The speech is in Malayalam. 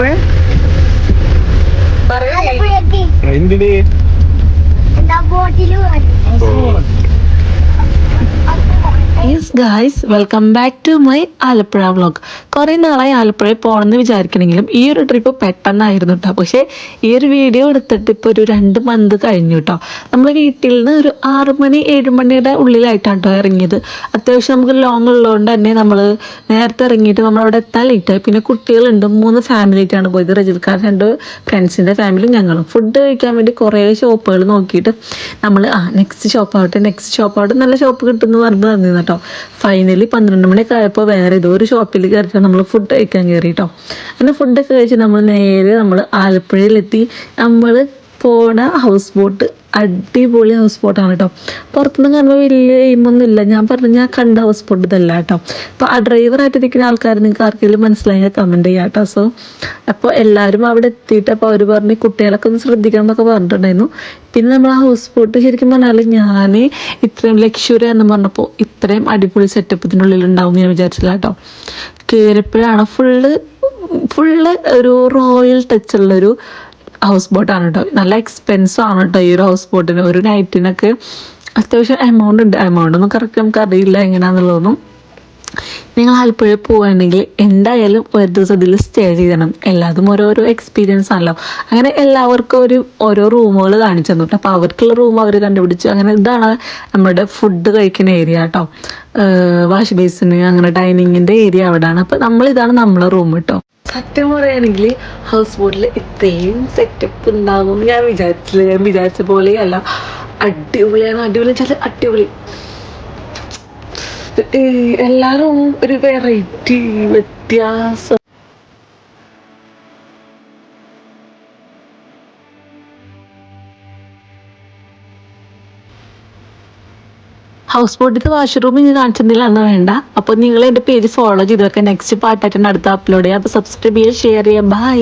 പോണേ ആലപ്പുഴക്ക് എന്തിന്? എന്താ ബോട്ടിൽ yes guys welcome back to my Alappuzha vlog കുറേ നാളായി ആലപ്പുഴയിൽ പോകണമെന്ന് വിചാരിക്കണമെങ്കിലും ഈ ഒരു ട്രിപ്പ് പെട്ടെന്നായിരുന്നു കേട്ടോ പക്ഷേ ഈ ഒരു വീഡിയോ എടുത്തിട്ട് ഇപ്പോൾ ഒരു രണ്ട് മന്ത് കഴിഞ്ഞു കേട്ടോ നമ്മൾ വീട്ടിൽ നിന്ന് ഒരു ആറ് മണി ഏഴ് മണിയുടെ ഉള്ളിലായിട്ടാണ് കേട്ടോ ഇറങ്ങിയത്. അത്യാവശ്യം നമുക്ക് ലോങ് ഉള്ളതുകൊണ്ട് തന്നെ നമ്മൾ നേരത്തെ ഇറങ്ങിയിട്ട് നമ്മളവിടെ എത്താൻ ലേറ്റായി പിന്നെ കുട്ടികളുണ്ട് മൂന്ന് ഫാമിലി ആയിട്ടാണ് പോയത്. റജിത്കാർ രണ്ട് ഫ്രണ്ട്സിന്റെ ഫാമിലിയും ഞങ്ങളും. ഫുഡ് കഴിക്കാൻ വേണ്ടി കുറേ ഷോപ്പുകൾ നോക്കിയിട്ട് നമ്മൾ ആ നെക്സ്റ്റ് ഷോപ്പ് ആവട്ടെ നെക്സ്റ്റ് ഷോപ്പ് ആവട്ടെ. നല്ല ഷോപ്പ് കിട്ടുമെന്ന് പറഞ്ഞ് തന്നിരുന്നു കേട്ടോ. ഫൈനലി പന്ത്രണ്ട് മണിയൊക്കെ ആയപ്പോൾ വേറെ ഏതോ ഒരു ഷോപ്പിൽ കയറിയിട്ട് നമ്മൾ ഫുഡ് കഴിക്കാൻ കയറി കേട്ടോ അങ്ങനെ ഫുഡൊക്കെ കഴിച്ച് നമ്മൾ നേരെ നമ്മൾ ആലപ്പുഴയിലെത്തി. നമ്മൾ പോണ ഹൗസ് ബോട്ട് അടിപൊളി ഹൗസ് ബോട്ടാണ് കേട്ടോ പുറത്തുനിന്ന് കാണുമ്പോൾ വലിയ എയിമൊന്നും ഇല്ല. ഞാൻ പറഞ്ഞു ഞാൻ കണ്ട ഹൗസ് ബോട്ട് ഇതല്ല കേട്ടോ അപ്പോൾ ആ ഡ്രൈവറായിട്ട് നിൽക്കുന്ന ആൾക്കാർ നിങ്ങൾക്ക് ആർക്കെങ്കിലും മനസ്സിലായാൽ കമന്റ് ചെയ്യാം കേട്ടോ സോ അപ്പോൾ എല്ലാവരും അവിടെ എത്തിയിട്ട് അപ്പോൾ അവർ പറഞ്ഞ് കുട്ടികളൊക്കെ ഒന്ന് ശ്രദ്ധിക്കണം എന്നൊക്കെ പറഞ്ഞിട്ടുണ്ടായിരുന്നു. പിന്നെ നമ്മൾ ആ ഹൗസ് ബോട്ട് ശരിക്കും പറഞ്ഞാൽ ഞാൻ ഇത്രയും ലക്ഷറി എന്ന് പറഞ്ഞപ്പോൾ ഇത്രയും അടിപൊളി സെറ്റപ്പ് ഇതിനുള്ളിൽ ഉണ്ടാവും ഞാൻ വിചാരിച്ചില്ല കേട്ടോ കയറിയപ്പോഴാണ് ഫുള്ള് ഫുള്ള് ഒരു റോയൽ ടച്ചുള്ളൊരു ഹൗസ് ബോട്ടാണ് കേട്ടോ നല്ല എക്സ്പെൻസും ആണ് കേട്ടോ ഈ ഒരു ഹൗസ് ബോട്ടിന് ഒരു നൈറ്റിനൊക്കെ അത്യാവശ്യം എമൗണ്ട് ഉണ്ട്. എമൗണ്ട് ഒന്നും കറക്റ്റ് നമുക്ക് അറിയില്ല എങ്ങനെയാണെന്നുള്ളതൊന്നും നിങ്ങൾ ആലപ്പുഴ പോവുകയാണെങ്കിൽ എന്തായാലും ഒരു ദിവസം ഇതിൽ സ്റ്റേ ചെയ്യണം. എല്ലാതും ഓരോരോ എക്സ്പീരിയൻസ് ആണല്ലോ. അങ്ങനെ എല്ലാവർക്കും ഒരു ഓരോ റൂമുകൾ കാണിച്ചു തന്നു. അപ്പോൾ അവർക്കുള്ള റൂം അവർ കണ്ടുപിടിച്ചു. അങ്ങനെ ഇതാണ് നമ്മുടെ ഫുഡ് കഴിക്കുന്ന ഏരിയ കേട്ടോ വാഷ് ബേസിന് അങ്ങനെ ഡൈനിങ്ങിന്റെ ഏരിയ അവിടെയാണ്. അപ്പോൾ നമ്മളിതാണ് നമ്മളെ റൂം കേട്ടോ സത്യം പറയുകയാണെങ്കിൽ ഹൗസ് ബോട്ടിൽ ഇത്രയും സെറ്റപ്പ് ഉണ്ടാകുമെന്ന് ഞാൻ വിചാരിച്ചില്ല. ഞാൻ വിചാരിച്ച പോലെയല്ല. അടിപൊളിയാണ്. അടിപൊളി വെച്ചാൽ അടിപൊളി. എല്ലാരും ഒരു വെറൈറ്റി വ്യത്യാസം. ഹൗസ് ബോട്ടിത്തെ വാഷ്റൂം ഇനി കാണിച്ചിട്ടില്ലാന്ന് വേണ്ട. അപ്പോൾ നിങ്ങൾ എന്റെ പേജ് ഫോളോ ചെയ്ത് വെക്കാം. നെക്സ്റ്റ് പാട്ടായിട്ട് അടുത്ത അപ്ലോഡ് ചെയ്യാം. അപ്പോൾ സബ്സ്ക്രൈബ് ചെയ്യുക ഷെയർ ചെയ്യുക. ബൈ